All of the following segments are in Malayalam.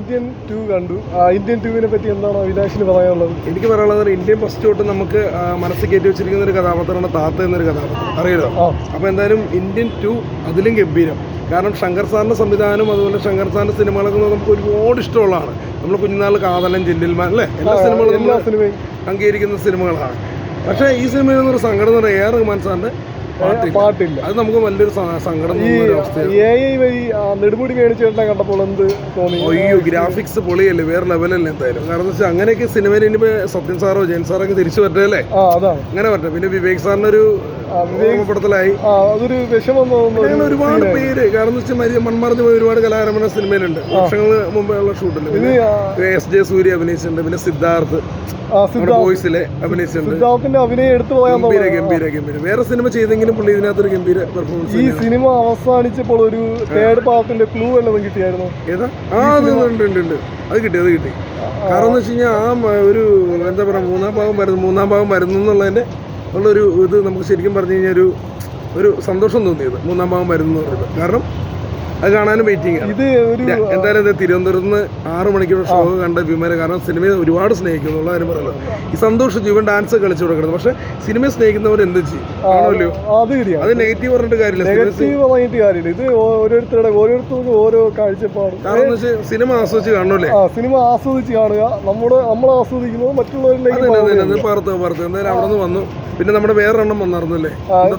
ഇന്ത്യൻ ടു കണ്ടു. ആ ഇന്ത്യൻ ടുവിനെ പറ്റി എന്താണ് അവിനാശിന് പറയാനുള്ളത്? എനിക്ക് പറയാനുള്ളത് ഇന്ത്യൻ ഫസ്റ്റ് തൊട്ട് നമുക്ക് മനസ്സിൽ കയറ്റി വെച്ചിരിക്കുന്ന ഒരു കഥാപാത്രമാണ് താത്ത എന്നൊരു കഥാപാത്രം. അറിയാലോ? അപ്പൊ അപ്പോൾ എന്തായാലും ഇന്ത്യൻ ടു അതിലും ഗംഭീരം. കാരണം ശങ്കർ സാറിന്റെ സംവിധാനം അതുപോലെ ശങ്കർ സാറിന്റെ സിനിമകളൊക്കെ നമുക്ക് ഒരുപാട് ഇഷ്ടമുള്ളതാണ്. നമ്മൾ കുഞ്ഞുനാൾ കാതലൻ ജില്ലിൽമാൻ അല്ലേ? എല്ലാ സിനിമകളും നമ്മൾ അംഗീകരിക്കുന്ന സിനിമകളാണ്. പക്ഷേ ഈ സിനിമയിൽ നിന്നൊരു സങ്കടം എന്ന് പറയുന്നത് എ ആർ റഹ്മാൻ സാറിന്റെ പാട്ടില്ല. അത് നമുക്ക് വലിയൊരു സങ്കടം ഒരു വഴി നെടുമുടി മേടിച്ചേട്ടനെ കണ്ടപ്പോൾ എന്ത് തോന്നി? അയ്യോ ഗ്രാഫിക്സ് പൊളിയല്ലേ വേറെ ലെവലല്ലേ എന്തായാലും. കാരണം വെച്ചാൽ അങ്ങനെയൊക്കെ സിനിമയിൽ ഇനിയിപ്പോ സത്യൻ സാറോ ജയൻ സാറോ ഒക്കെ തിരിച്ചു വരട്ടെ അല്ലേ? ആ അതാണ്. അങ്ങനെ വരട്ടെ. പിന്നെ വിവേക് സാറിനൊരു ഓർമ്മപ്പെടുത്തലായി. ആ അതൊരു വിഷമം തോന്നുന്ന ഒരുപാട് പേര്. കാരണം വെച്ചാൽ മൺമറഞ്ഞു പോയ ഒരുപാട് കലാകാരന്മാരുടെ സിനിമയിലുണ്ട് വർഷങ്ങൾ മുമ്പേ ഉള്ള ഷൂട്ടുണ്ട് പിന്നെ എസ് ജെ സൂര്യ അഭിനയിച്ചിട്ടുണ്ട്. പിന്നെ സിദ്ധാർത്ഥ്. സിദ്ധാർത്ഥ് അഭിനയിച്ചിട്ടുണ്ട്. സിദ്ധാർത്ഥിന്റെ അഭിനയം എടുത്തു പോയാൽ ഗംഭീര ഗംഭീര ഗംഭീര. വേറെ സിനിമ ചെയ്തെങ്കിലും പുള്ളി ഇതിനകത്തൊരു ഗംഭീര പെർഫോമൻസ് ഈ സിനിമ അവസാനിച്ചപ്പോൾ ഒരു തേർഡ് പാർട്ടിന്റെ ക്ലൂ എല്ലാം കിട്ടിയായിരുന്നു? ഏതാ? ആ അത് ഉണ്ട് ഉണ്ട് ഉണ്ട്. അത് കിട്ടി അത് കിട്ടി. കാരണം എന്ന് വെച്ച് കഴിഞ്ഞാൽ ആ ഒരു എന്താ പറയുക മൂന്നാം ഭാഗം വരുന്നു മൂന്നാം ഭാഗം വരുന്നു എന്നുള്ളതിന്റെ ഉള്ളൊരു ഇത് നമുക്ക് ശരിക്കും പറഞ്ഞു കഴിഞ്ഞാൽ ഒരു ഒരു സന്തോഷം തോന്നിയത്. മൂന്നാം ഭാഗം വരുന്നു എന്നുള്ളത്. കാരണം അത് കാണാനും വെയിറ്റിംഗ് ഇത് ഒരു എന്തായാലും ഇത് തിരുവനന്തപുരത്ത് നിന്ന് ആറ് മണിക്കൂർ ഷോ കണ്ട വിമല. കാരണം സിനിമയെ ഒരുപാട് സ്നേഹിക്കുന്നു എന്നുള്ള കാര്യം പറയുന്നത്. ഈ സന്തോഷം ജീവൻ ഡാൻസ് കളിച്ചു കൊടുക്കുന്നത്. പക്ഷെ സിനിമയെ സ്നേഹിക്കുന്നവർ എന്ത് ചെയ്യും? ആണല്ലോ. അത് നെഗറ്റീവ് പറഞ്ഞിട്ട് കാര്യമില്ല. നെഗറ്റീവ് പറഞ്ഞിട്ട് കാര്യമില്ല. ഇത് ഓരോരുത്തരുടെ ഓരോരുത്തർക്കും ഓരോ കാഴ്ചപ്പാട്. കാരണം സിനിമ ആസ്വദിച്ച് കാണണമല്ലേ സിനിമ ആസ്വദിച്ച് കാണുക. നമ്മുടെ നമ്മൾ ആസ്വദിക്കുന്നത് മറ്റുള്ളവരിലേക്ക് പാർത്ത് പാർത്ത് എന്തായാലും അവിടെ നിന്ന് വന്നു. പിന്നെ നമ്മുടെ വേറെണ്ണം വന്നായിരുന്നല്ലേ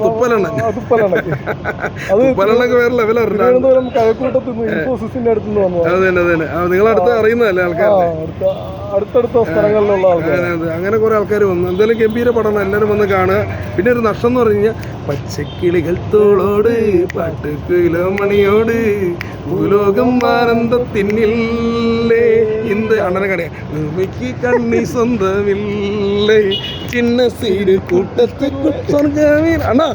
തുപ്പലെണ്ണ? തുപ്പലെണ്ണ. അത് തുപ്പലെണ്ണൊക്കെ വേറെ ലെവലായിരുന്നു കഴക്കൂട്ടത്ത് നിന്ന് ഇൻഫോസിസിന്റെ അടുത്ത് നിന്ന് വന്നു അത് തന്നെ അത് നിങ്ങളടുത്ത് അറിയുന്നതല്ലേ ആൾക്കാർ അടുത്ത അടുത്തടുത്ത സ്ഥലങ്ങളിലുള്ള ആൾക്കാർ അങ്ങനെ കുറെ ആൾക്കാർ വന്നു. എന്തായാലും ഗംഭീര പടമാണ് എല്ലാവരും വന്ന് കാണുക. പിന്നെ ഒരു നഷ്ടം എന്ന് പറഞ്ഞു കഴിഞ്ഞാൽ പച്ചക്കിളികൾ തോളോട് പാട്ടുക്കിലോ മണിയോട് ഭൂലോകം ആനന്ദത്തിന്നില്ലേ ഇന്ത് അണ്ണനെ കടയാ ഭൂമിക്ക് കണ്ണി സ്വന്തമില്ലേ. ചിന്ന സീര് കൂട്ടത്ത് അണ്ണാ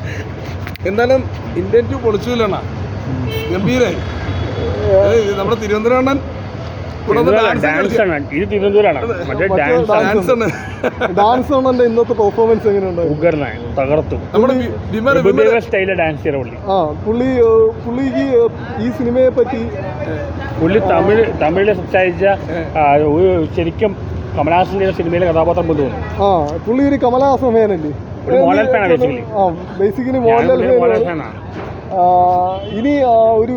എന്തായാലും ഇന്ത്യൻ ടു ഗംഭീരായി. നമ്മുടെ തിരുവനന്തപുരം ഡാൻസ് ആണ്. ഇന്നത്തെ പെർഫോമൻസ് ആ പുള്ളി പുള്ളിക്ക് ഈ സിനിമയെ പറ്റി? പുള്ളി തമിഴ് തമിഴിൽ സംസാരിച്ച ശരിക്കും കമലഹാസന്റെ സിനിമയിലെ കഥാപാത്രം തോന്നുന്നു. ആ പുള്ളി ഒരു കമലഹാസൻ ഫാനല്ലേ ബേസിക്കലി മോഹൻലാൽ ഫാനാണ് ഇനി ഒരു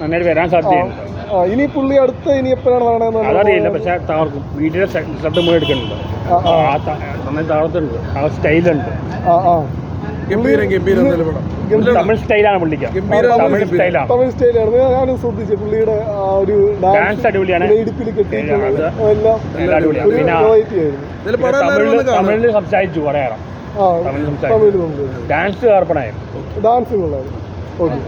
നന്നായിട്ട് വരാൻ സാധ്യതയാണ് ഇനി പുള്ളി അടുത്ത ഇനി എപ്പോഴാണ് പറയണതെന്ന് അതറിയില്ല പക്ഷെ തകർക്കും വീട്ടിലെ ശബ്ദം മുഴുവൻ എടുക്കുന്നുണ്ട്. ആ, നന്നായി തകർത്തുണ്ട് സ്റ്റൈലുണ്ട്. ഗംഭീരം ഗംഭീരം തമിഴ് സ്റ്റൈലാണ് പുള്ളിക്ക്. തമിഴ് സ്റ്റൈലാണ്. തമിഴ് സ്റ്റൈലാണ്. ഞാൻ ശ്രദ്ധിച്ചു. പുള്ളിയുടെ ആ ഒരു ഡാൻസ് അടിപൊളിയാണ്. ഇടുപ്പിൽ എല്ലാം അടിപൊളിയാണ്. പിന്നെ തമിഴിൽ സംസാരിച്ചു പറയാം. തമിഴ് സംസാരിക്കും. ഡാൻസ് കാർപ്പണായിരുന്നു ഡാൻസ് ഉള്ളത് ഓക്കെ